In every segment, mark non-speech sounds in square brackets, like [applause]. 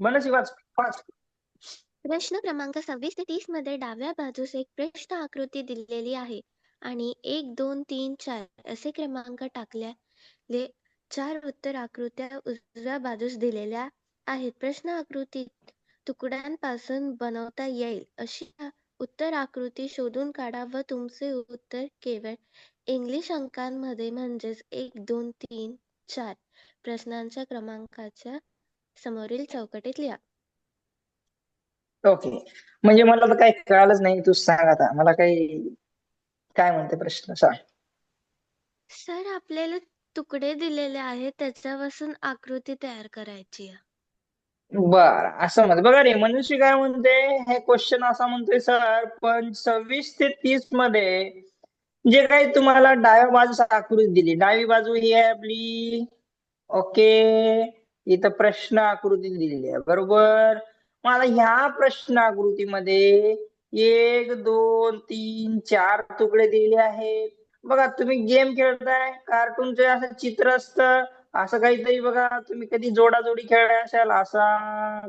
मनसी वाच वाच प्रश्न क्रमांक सव्वीस ते तीसमध्ये डाव्या बाजूस एक पृष्ठ आकृती दिलेली आहे आणि एक दोन तीन चार असे क्रमांक टाकल्याले चार उत्तर आकृत्या उजव्या बाजूस दिलेल्या आहेत. प्रश्न आकृतीत तुकड्यांपासून बनवता येईल अशी उत्तर आकृती शोधून काढा व तुमचे उत्तर केवळ इंग्लिश अंकांमध्ये म्हणजेच एक दोन तीन चार प्रश्नांच्या क्रमांकाच्या समोरील चौकटीत लिहा. ओके. म्हणजे मला तर काही कळालंच नाही तू सांग आता. मला काही काय म्हणते प्रश्न? सांग. सर आपल्याला तुकडे दिलेले आहेत त्याच्यापासून आकृती तयार करायची आहे. बर असं म्हणते. बघा रे मनुष्य काय म्हणते? हे क्वेश्चन असा म्हणतोय सर पण सव्वीस ते तीसमध्ये जे काही तुम्हाला डाव्या बाजूस आकृती दिली. डावी बाजू ही आहे आपली ओके इथं प्रश्न आकृती दिलेली आहे. बरोबर? मला ह्या प्रश्न आकृतीमध्ये एक दोन तीन चार तुकडे दिलेले आहेत. बघा तुम्ही गेम खेळताय कार्टूनचे असं चित्र असतं असं काहीतरी बघा. तुम्ही कधी जोडाजोडी खेळला असाल असा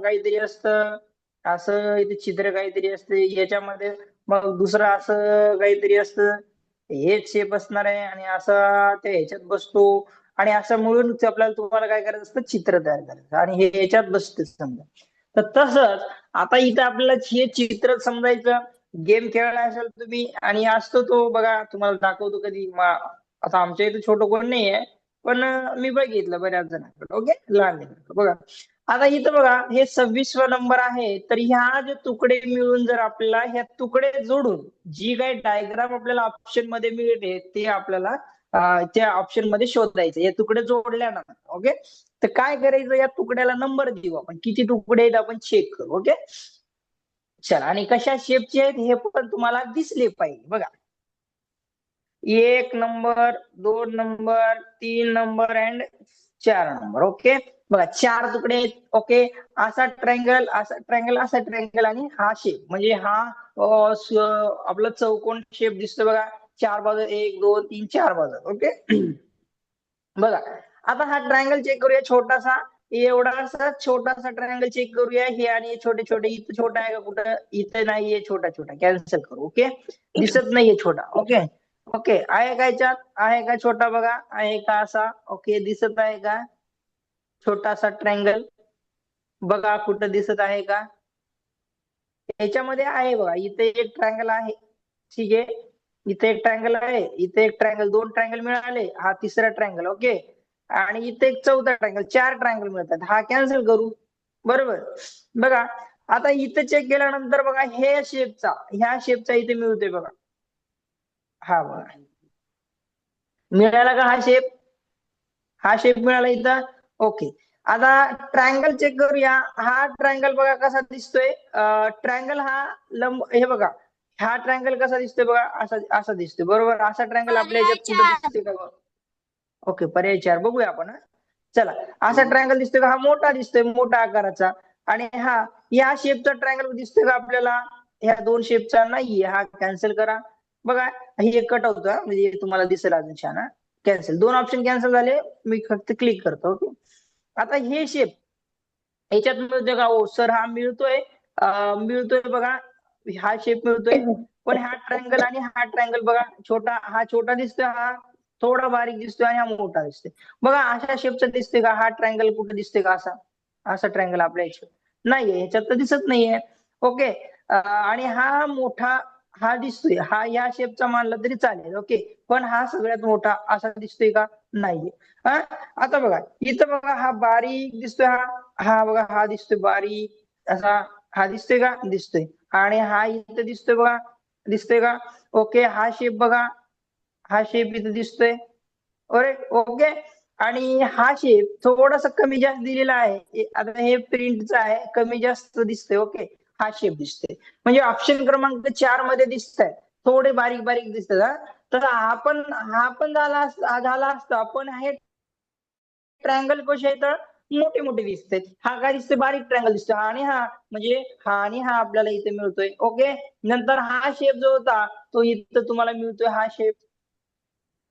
काहीतरी असतं. असं इथे चित्र काहीतरी असते याच्यामध्ये मग दुसरं असं काहीतरी असतं. हेच शेप असणार आहे आणि असा त्या ह्याच्यात बसतो. आणि असं मिळून ते आपल्याला तुम्हाला काय करायचं असतं? चित्र तयार करायचं. आणि हे ह्याच्यात बसते समजा. तर तसंच आता इथं आपल्याला हे चित्र समजायचं. गेम खेळला असाल तुम्ही आणि असतो तो बघा तुम्हाला दाखवतो कधी. आता आमच्या इथे छोटं कोण नाहीये पण मी बघितलं बऱ्याच जणांकडे. ओके? लहान बघा. आता इथं बघा हे सव्वीसवा नंबर आहे. तर ह्या जे तुकडे मिळून जर आपल्याला ह्या तुकडे जोडून जी काही डायग्राम आपल्याला ऑप्शनमध्ये मिळते ते आपल्याला त्या ऑप्शनमध्ये शोधायचं. हे तुकडे जोडल्यानंतर ओके तर काय करायचं? या तुकड्याला नंबर देऊ आपण. किती तुकडे आहेत आपण चेक करू ओके चला आणि कशा शेपचे आहेत हे पण तुम्हाला दिसले पाहिजे. बघा. एक नंबर दोन नंबर तीन नंबर अँड चार नंबर ओके बघा चार तुकडे आहेत ओके असा ट्रँगल असा ट्रँगल असा ट्रँगल आणि हा शेप म्हणजे हा आपला चौकोन शेप दिसतो बघा. चार बाजू एक, दोन, तीन, चार बाजू ओके? बघा आता हा ट्रायंगल चेक करूया छोटासा. एवढासा छोटासा ट्रायंगल चेक करूया. हे आणि छोटे छोटे. इथं छोटा आहे का कुठं? इथं नाहीये छोटा छोटा. कॅन्सल करू, ओके? दिसत नाहीये छोटा, ओके? ओके, आहे का याच्यात? आहे का छोटा बघा? आहे का असा? ओके, दिसत आहे का? छोटासा ट्रायंगल बघा, कुठं दिसत आहे का? याच्यामध्ये आहे बघा. इथे एक ट्रायंगल आहे. ठीक आहे? इथे एक ट्रँगल आहे इथे एक ट्रँगल दोन ट्रँगल मिळाले हा तिसरा ट्रँगल ओके आणि इथे एक चौथा ट्रँगल चार ट्रँगल मिळतात. हा कॅन्सल करू. बरोबर? बघा आता इथे चेक केल्यानंतर बघा हे शेपचा ह्या शेपचा इथे मिळतोय बघा. हा बघा. मिळाला का हा शेप हा शेप मिळाला इथं? ओके आता ट्रायंगल चेक करूया. हा ट्रायंगल बघा कसा दिसतोय? ट्रायंगल हा लंब हे बघा. हा ट्रायंगल कसा दिसतोय बघा असा असा दिसतोय बरोबर? असा ट्रायंगल आपल्या याच्यात कुठं दिसतोय का बघा? ओके पर्याय चार. बघूया आपण हा. चला असा ट्रायंगल दिसतोय का? हा मोठा दिसतोय मोठा आकाराचा. आणि हा या शेपचा ट्रायंगल दिसतोय का आपल्याला? ह्या दोन शेपचा नाहीये. हा कॅन्सल करा. बघा हे कट होतं म्हणजे तुम्हाला दिसेल अजून छान कॅन्सल दोन ऑप्शन कॅन्सल झाले मी फक्त क्लिक करतो ओके. आता हे शेप याच्यात मिळतोय का? हो सर हा मिळतोय. मिळतोय बघा हा शेप मिळतोय. पण हा ट्रायंगल आणि हा ट्रायंगल बघा छोटा हा छोटा दिसतोय हा थोडा बारीक दिसतोय आणि हा मोठा दिसतोय. बघा अशा शेपचा दिसतोय का? हा ट्रायंगल कुठे दिसतोय का असा? असा ट्रायंगल आपल्या याच्यात. नाहीये ह्याच्यात तर दिसत नाहीये. ओके? आणि हा मोठा हा दिसतोय. हा या शेपचा मानला तरी चालेल. ओके? पण हा सगळ्यात मोठा असा दिसतोय का? नाहीये. हा आता बघा इथं बघा हा बारीक दिसतोय हा. हा बघा हा दिसतोय बारीक. असा हा दिसतोय का? दिसतोय. आणि हा इथं दिसतोय बघा दिसतोय का? ओके हा शेप बघा. हा शेप इथं दिसतोय. अरे ओके आणि हा शेप थोडासा कमी जास्त दिलेला आहे. आता हे प्रिंटचा आहे. कमी जास्त दिसतोय ओके हा शेप दिसतोय. म्हणजे ऑप्शन क्रमांक चारमध्ये दिसत आहे थोडे बारीक बारीक दिसतात हा. तर हा पण हा पण झाला हा झाला असतो. आपण हे ट्रायंगल कसे आहेत मोठे मोठे दिसते हा काय दिसतोय बारीक ट्रँगल दिसतोय आणि हा म्हणजे हा आणि हा आपल्याला इथे मिळतोय. ओके नंतर हा शेप जो होता तो इथं तुम्हाला मिळतोय हा शेप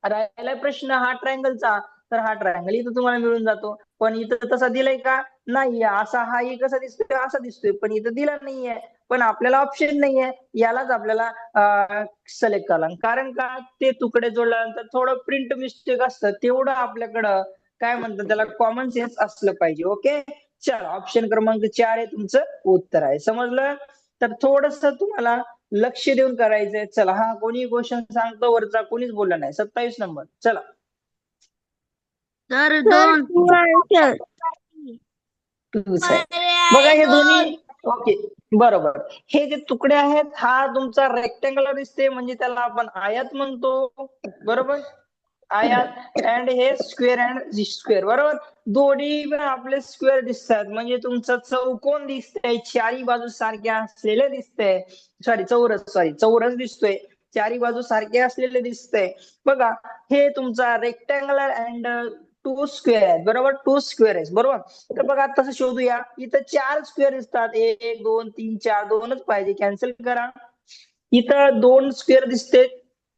राहिला प्रश्न हा ट्रायंगलचा तर हा ट्रायंगल इथं तुम्हाला मिळून जातो. पण इथं तसा दिलाय का? नाही असा हा एक कसा दिसतोय असा दिसतोय. पण इथं दिला नाहीये. पण आपल्याला ऑप्शन नाहीये. यालाच आपल्याला सिलेक्ट करा कारण का? ते तुकडे जोडल्यानंतर थोडं प्रिंट मिस्टेक असतं. तेवढं आपल्याकडं काय म्हणतात त्याला? कॉमन सेन्स असलं पाहिजे ओके चला ऑप्शन क्रमांक चार हे तुमचं उत्तर आहे. समजलं? तर थोडस तुम्हाला लक्ष देऊन करायचंय. चला हा कोणी क्वेश्चन सांगतो वरचा कोणीच बोलला नाही. सत्तावीस नंबर. चला. तर दोन. बघा हे दोन्ही ओके बरोबर. हे जे तुकडे आहेत हा तुमचा रेक्टँगुलर दिसते म्हणजे त्याला आपण आयत म्हणतो. बरोबर? आय अँड हे स्क्वेअर अँड स्क्वेअर बरोबर? दोन्ही आपले स्क्वेअर दिसतात. म्हणजे तुमचं चौकोन दिसतंय? चारी बाजू सारख्या असलेले दिसतंय. सॉरी चौरस सॉरी चौरस दिसतोय. चारी बाजू सारखे असलेले दिसतंय. बघा हे तुमचा रेक्टँगुलर अँड टू स्क्वेअर आहे बरोबर? टू स्क्वेअर आहे बरोबर? तर बघा तसं शोधूया. इथं चार स्क्वेअर दिसतात. एक दोन तीन चार दोनच पाहिजे. कॅन्सल करा. इथं दोन स्क्वेअर दिसते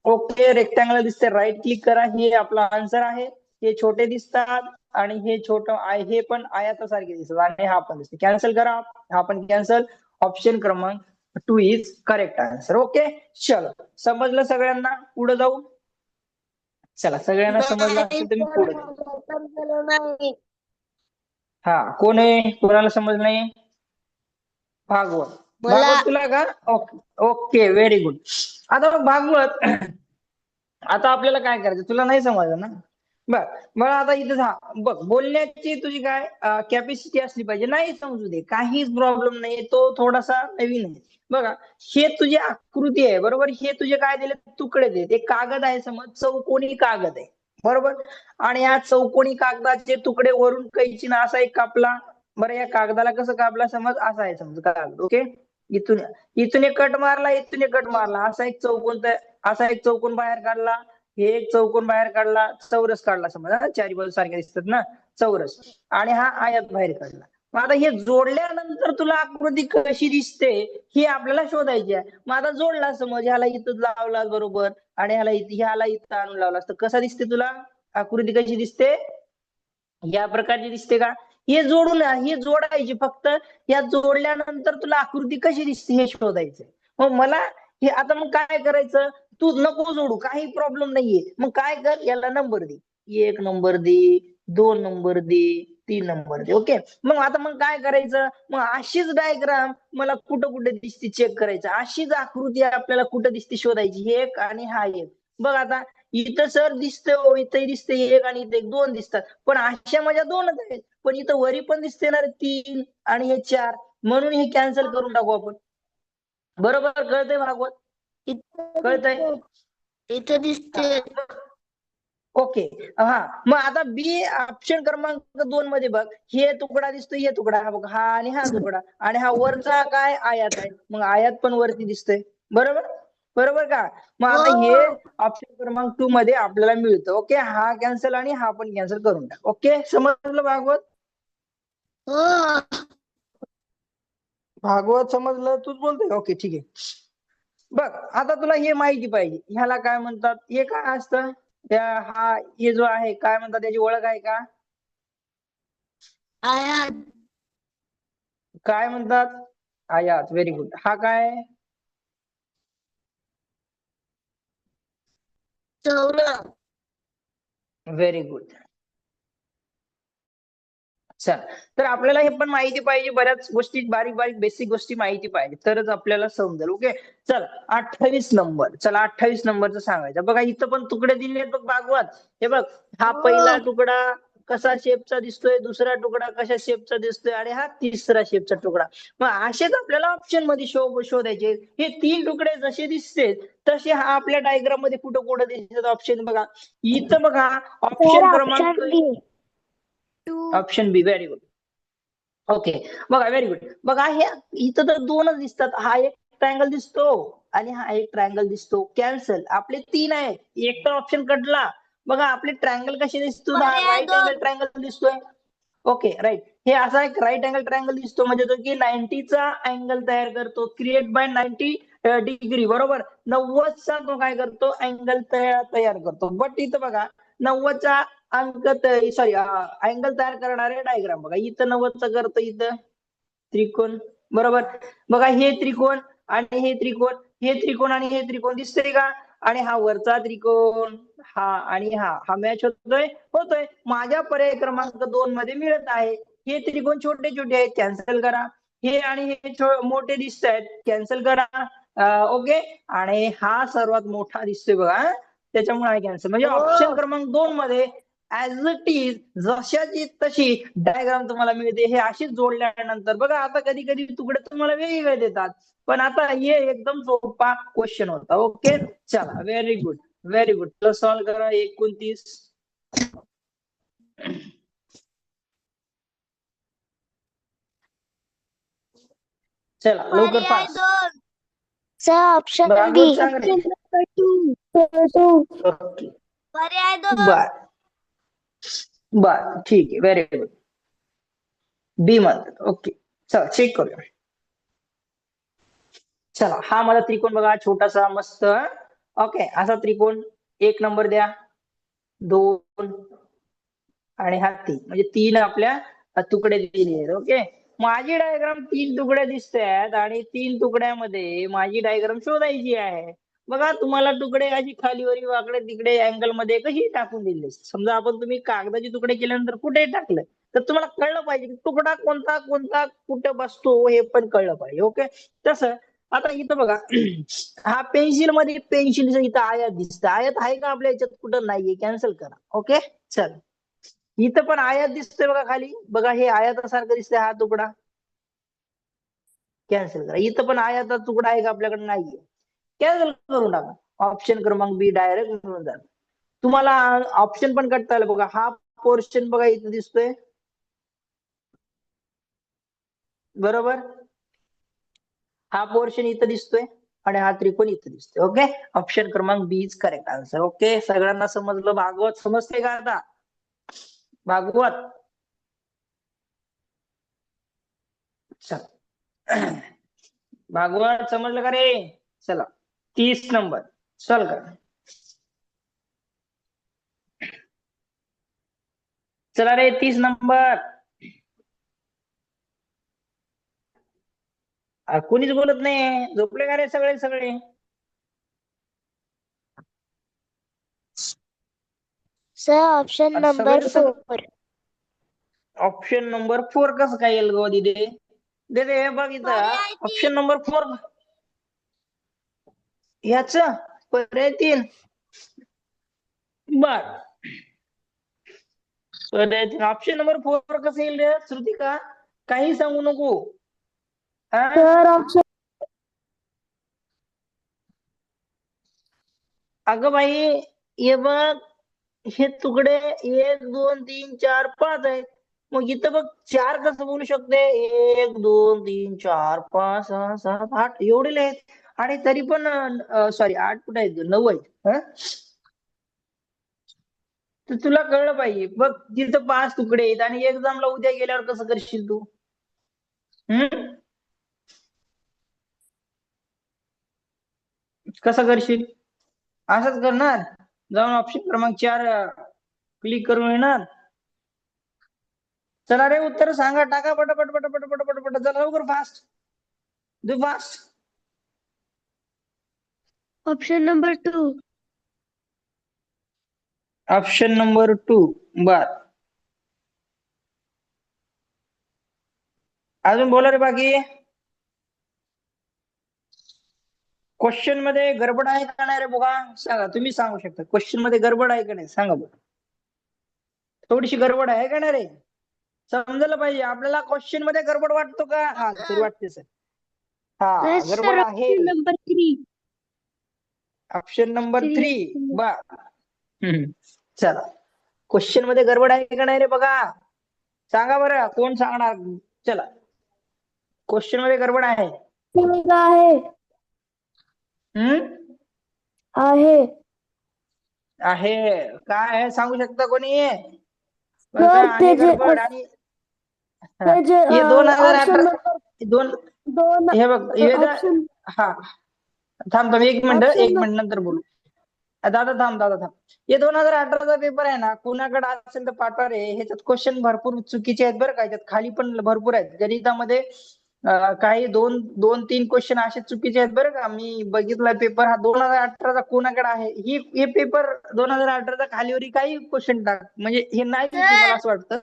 ओके रेक्टँगल दिसते. राईट क्लिक करा. हे आपला आन्सर आहे. हे छोटे दिसतात आणि हे छोट आहे हे पण आयातासारखे दिसतात आणि हा पण दिसते. कॅन्सल करा. हा पण कॅन्सल ऑप्शन क्रमांक two is correct answer okay चलो. समजलं सगळ्यांना? पुढे जाऊ. चला सगळ्यांना समजलं असेल तर मी पुढे हा कोण आहे? कोणाला समजलं नाही? भागवत. भागवत तुला का? ओके व्हेरी गुड आता बघ भागवत. आता आपल्याला काय करायचं? तुला नाही समजलं ना? बर मला आता इथे बघ बोलण्याची तुझी काय कॅपॅसिटी असली पाहिजे. नाही समजू दे. काहीच प्रॉब्लेम नाही तो थोडासा नवीन आहे. बघा हे तुझी आकृती आहे बरोबर? हे तुझे काय दिले? तुकडे दे ते कागद आहे समज. चौकोनी कागद आहे. बरोबर? आणि या चौकोनी कागदाचे तुकडे वरून कैचीनं असा एक कापला. बरं या कागदाला कसं कापला? समज असा आहे समज कागद. ओके? इथून इथून एक कट मारला इथून एक कट मारला. असा एक चौकोन असा एक चौकोन बाहेर काढला. हे एक चौकोन बाहेर काढला. चौरस काढला समज. चारी बाजू सारख्या दिसतात ना? चौरस. आणि हा आयात बाहेर काढला. मग आता हे जोडल्यानंतर तुला आकृती कशी दिसते हे आपल्याला शोधायची आहे. मग आता जोडला समज ह्याला इथं लावला बरोबर. आणि ह्याला इथं ह्याला इथं आणून लावला तर कसा दिसते तुला? आकृती कशी दिसते? या प्रकारची दिसते का? हे जोडून हे जोडायची फक्त. या जोडल्यानंतर तुला आकृती कशी दिसते हे शोधायचं मग मला हे आता मग काय करायचं? तू नको जोडू काही प्रॉब्लेम नाहीये. मग काय कर? याला नंबर दे. एक नंबर दे दोन नंबर दे तीन नंबर दे. ओके मग आता मग काय करायचं? मग अशीच डायग्राम मला कुठं कुठे दिसते चेक करायचं. अशीच आकृती आपल्याला कुठं दिसते शोधायची? हे एक आणि हा एक. बघ आता इथं सर दिसतंय हो इथं दिसते एक आणि इथं एक दोन दिसतात. पण अशा माझ्या दोनच आहेत. पण इथं वरी पण दिसते ना तीन आणि हे चार. म्हणून हे कॅन्सल करून टाकू आपण. बरोबर कळतंय भागवत? कळतंय? इथं दिसते ओके. हा. मग आता बी ऑप्शन क्रमांक दोन मध्ये बघ. हे तुकडा दिसतोय हे तुकडा. हा बघ. हा आणि हा तुकडा. आणि हा वरचा काय आयात आहे? मग आयात पण वरती दिसतोय. बरोबर? बरोबर का? मग आता हे. ऑप्शन क्रमांक टू मध्ये आपल्याला मिळतं. ओके हा कॅन्सल आणि हा पण कॅन्सल करून टाक. ओके समजलं भागवत? हो. भागवत समजलं? तूच बोलतोय? ओके ठीक आहे. बघ आता तुला हे माहिती पाहिजे. ह्याला काय म्हणतात? हे काय असतं? त्या हा हे जो आहे काय म्हणतात? त्याची ओळख आहे का? आयात. काय म्हणतात? आयात. व्हेरी गुड हा काय? चौरस व्हेरी गुड चल तर आपल्याला हे पण माहिती पाहिजे बऱ्याच गोष्टी बारीक बारीक बेसिक गोष्टी माहिती पाहिजे तरच आपल्याला समजेल ओके चल अठ्ठावीस नंबर चला अठ्ठावीस नंबरचं सांगायचं. बघा इथं पण तुकडे दिले आहेत बघ भागवत. हे बघ हा हो. पहिला तुकडा कसा शेपचा दिसतोय दुसरा तुकडा कशा शेपचा दिसतोय आणि हा तिसरा शेपचा तुकडा. मग असेच आपल्याला ऑप्शनमध्ये शो शोधायचे. हे तीन तुकडे जसे दिसते तसे हा आपल्या डायग्राममध्ये कुठं कुठं दिसतात ऑप्शन बघा. इथं बघा ऑप्शन क्रमांक option B very good okay बघा व्हेरी गुड बघा हे इथं तर दोनच दिसतात. हा एक ट्रायंगल दिसतो आणि हा एक ट्रायंगल दिसतो. कॅन्सल आपले तीन आहेत. एक तर ऑप्शन कटला बघा आपले ट्रायंगल कसे दिसतो राईट. अँगल ट्रायंगल दिसतोय. ओके राईट हे असा एक राईट अँगल ट्रायंगल दिसतो म्हणजे तो की 90 चा अँगल तयार करतो. क्रिएट बाय 90 डिग्री बरोबर? नव्वदचा तो काय करतो? अँगल तयार तयार करतो. बट इथं बघा नव्वदचा अंक सॉरी अँगल तयार करणारे डायग्राम बघा. इथं नव्वदचा करतो इथं. त्रिकोण बरोबर? बघा हे त्रिकोण आणि हे त्रिकोण. हे त्रिकोण आणि हे त्रिकोण दिसतंय का? आणि हा वरचा त्रिकोण हा आणि हा हा मॅच होतोय होतोय. माझ्या पर्याय क्रमांक दोन मध्ये मिळत आहे. हे त्रिकोण छोटे छोटे आहेत कॅन्सल करा. हे आणि हे मोठे दिसत आहेत कॅन्सल करा. ओके आणि हा सर्वात मोठा दिसतोय बघा त्याच्यामुळे हा कॅन्सल म्हणजे हो. ऑप्शन क्रमांक दोन मध्ये ऍज इट इज जशाची तशी डायग्राम तुम्हाला मिळते. हे अशीच जोडल्यानंतर बघा आता कधी कधी तुकडे तुम्हाला वेगवेगळे देतात. पण आता हे एकदम सोपा क्वेश्चन होता. ओके चला. Very good very good solve करा. एकोणतीस. चला. लवकर पास. ऑप्शन पर्याय दोन. बर ठीक आहे. व्हेरी गुड बी म्हणतात ओके चला चेक करूया. चला हा माझा त्रिकोण बघा छोटासा मस्त. ओके असा त्रिकोण. एक नंबर द्या. दोन. आणि हा तीन. म्हणजे तीन आपल्या तुकडे दिले आहेत. ओके माझी डायग्राम तीन तुकड्या दिसत आहेत आणि तीन तुकड्यामध्ये माझी डायग्राम शोधायची आहे. बघा तुम्हाला तुकडे अशी खालीवरी वाकडे तिकडे अँगलमध्ये कशी टाकून दिले. समजा आपण तुम्ही कागदाचे तुकडे केल्यानंतर कुठे टाकलं तर तुम्हाला कळलं पाहिजे की तुकडा कोणता कोणता कुठे बसतो हे पण कळलं पाहिजे ओके तसं आता इथं बघा [clears throat] हा पेन्सिलमध्ये पेन्सिल इथं आयात दिसतं. आयात आहे का आपल्या याच्यात? कुठं नाहीये. कॅन्सल करा ओके चल. इथं पण आयात दिसतोय बघा खाली. बघा हे आयातासारखं दिसतंय हा तुकडा. कॅन्सल करा. इथं पण आयाता तुकडा आहे का आपल्याकडे? नाहीये. कॅन्सल करून टाका. ऑप्शन क्रमांक बी डायरेक्ट मिळून जात. तुम्हाला ऑप्शन पण करता आलं बघा. हा पोर्शन बघा इथं दिसतोय. बरोबर? हा पोर्शन इथं दिसतोय आणि हा त्रिकोण इथं दिसतोय. ओके ऑप्शन क्रमांक B is correct answer okay सगळ्यांना समजलं? भागवत समजते का आता? भागवत? चल. [clears throat] भागवत समजलं का रे? चला. तीस नंबर. चल का चला रे तीस नंबर. कोणीच बोलत नाही झोपले का रे सगळे सगळे? Sir option number four option number four कसं काय येईल गो दिदे? दे दे हे बघ इथं. ऑप्शन नंबर फोर ह्याच पर्याय तीन बर. पर्याय तीन ऑप्शन नंबर फोर कसं येईल रे श्रुतिका? काही सांगू नको? सर ऑप्शन अगं बाई हे बघ हे तुकडे एक दोन तीन चार पाच आहेत. मग इथं बघ चार कसं बोलू शकते? एक दोन तीन चार पाच सहा सात आठ एवढे आहेत. आणि तरी पण सॉरी आठ कुठे आहेत? नऊ आहेत तर तुला कळलं पाहिजे. बघ तिथं पाच तुकडे आहेत आणि एक्झामला उद्या गेल्यावर कसं करशील तू? हम्म कसं करशील? असंच करणार. जाऊन ऑप्शन क्रमांक चार क्लिक करून येणार. चला रे उत्तर सांगा. टाका पटापट पटापट पटापट पट चला लवकर fast do fast option number two option number two बर अजून बोला रे बाकी. क्वेश्चनमध्ये गडबड आहे का नाही रे बघा सांगा तुम्ही सांगू शकता. क्वेश्चनमध्ये गडबड आहे का नाही? सांगा बघ थोडीशी गडबड आहे का नाही रे? समजायला पाहिजे. आपल्याला क्वेश्चनमध्ये गडबड वाटतो का? हा सर वाटते सर. हा गडबड आहे. Number three option number. Three hmm. चला. क्वेश्चनमध्ये गडबड आहे का नाही रे बघा. सांगा बरं कोण सांगणार? चला. क्वेश्चनमध्ये गडबड आहे. आहे. हम्म? आहे. आहे. काय आहे? सांगू शकता कोणी? गडबड आणि हा. हे दोन हजार अठरा नंबर दोन दोन हे बघ हे हा. थांब थांब एक मिनिट एक मिनिट नंतर बोलू. दादा थांब दादा थांब. हे दोन हजार अठराचा पेपर आहे ना कुणाकडे असेल तर पाठवा रे. ह्याच्यात क्वेश्चन भरपूर चुकीचे आहेत बरं का. ह्याच्यात खाली पण भरपूर आहेत. गणितामध्ये काही दोन दोन तीन क्वेश्चन असे चुकीचे आहेत बरं का. मी बघितला पेपर हा दोन हजार अठराचा कोणाकडे आहे. ही हे पेपर दोन हजार अठराचा खालीवरी काही क्वेश्चन टाक. म्हणजे हे नाही मला असं वाटतं.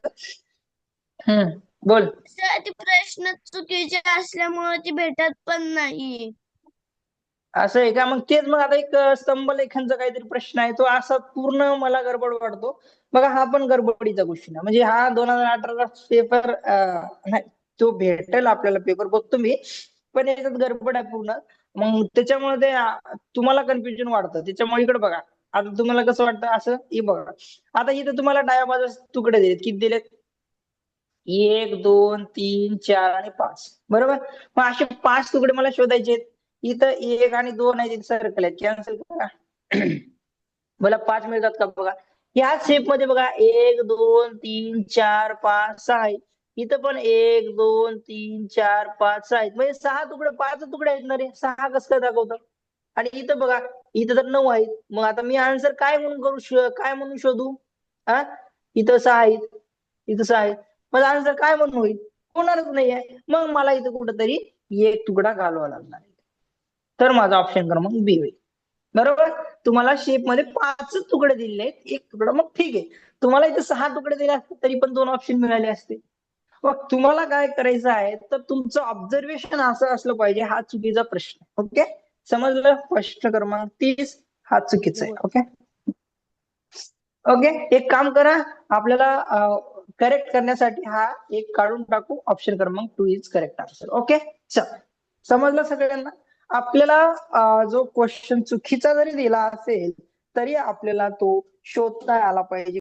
बोल. प्रश्न चुकीचे असल्यामुळे ती भेटत पण नाही. असं आहे का? मग तेच मग आता एक स्तंभ स्तंभलेखांचा काहीतरी प्रश्न आहे. तो असा पूर्ण मला गडबड वाटतो. बघा हा पण गडबडीचा क्वेश्चन आहे. म्हणजे हा दोन हजार अठराचा पेपर नाही तो भेटेल आपल्याला पेपर बघतो मी. पण याच्यात गडबड आहे पूर्ण. मग त्याच्यामुळे ते तुम्हाला कन्फ्युजन वाढतं. त्याच्यामुळे इकडे बघा. आता तुम्हाला कसं वाटतं? असं हे बघा. आता इथं तुम्हाला डाव्या बाजूस तुकडे दिलेत. किती दिलेत? एक दोन तीन चार आणि पाच. बरोबर? मग असे पाच तुकडे मला शोधायचे आहेत. इथं एक आणि दोन आहे सर्कल आहेत. कॅन्सल करा. मला पाच मिळतात का बघा? या शेपमध्ये बघा एक दोन तीन चार पाच सहा आहे इथं पण एक दोन तीन चार पाच सहा आहेत. म्हणजे सहा तुकडे पाच तुकडे आहेत ना रे सहा कसं काय दाखवतं आणि इथं बघा इथं तर नऊ आहेत. मग आता मी आन्सर काय म्हणून करू काय म्हणून शोधू? हा इथं सहा आहेत. इथं सहा आहेत. मग आन्सर काय म्हणून होईल? होणारच नाही आहे मग मला इथं कुठंतरी एक तुकडा घालवा लागणार तर माझा ऑप्शन क्रमांक बी होईल. बरोबर? तुम्हाला शेपमध्ये पाच तुकडे दिलेले आहेत. एक तुकडा मग ठीक आहे. तुम्हाला इथे सहा तुकडे दिले असते तरी पण दोन ऑप्शन मिळाले असते. मग तुम्हाला काय करायचं आहे? तर तुमचं ऑब्झर्वेशन असं असलं पाहिजे हा चुकीचा प्रश्न ओके समजलं? प्रश्न क्रमांक तीस हा चुकीचा आहे. ओके ओके एक काम करा. आपल्याला करेक्ट करण्यासाठी हा एक काढून टाकू. ऑप्शन क्रमांक two is correct answer okay चल. समजलं सगळ्यांना? आपल्याला जो क्वेश्चन चुकीचा जरी दिला असेल तरी आपल्याला तो शोधता आला पाहिजे.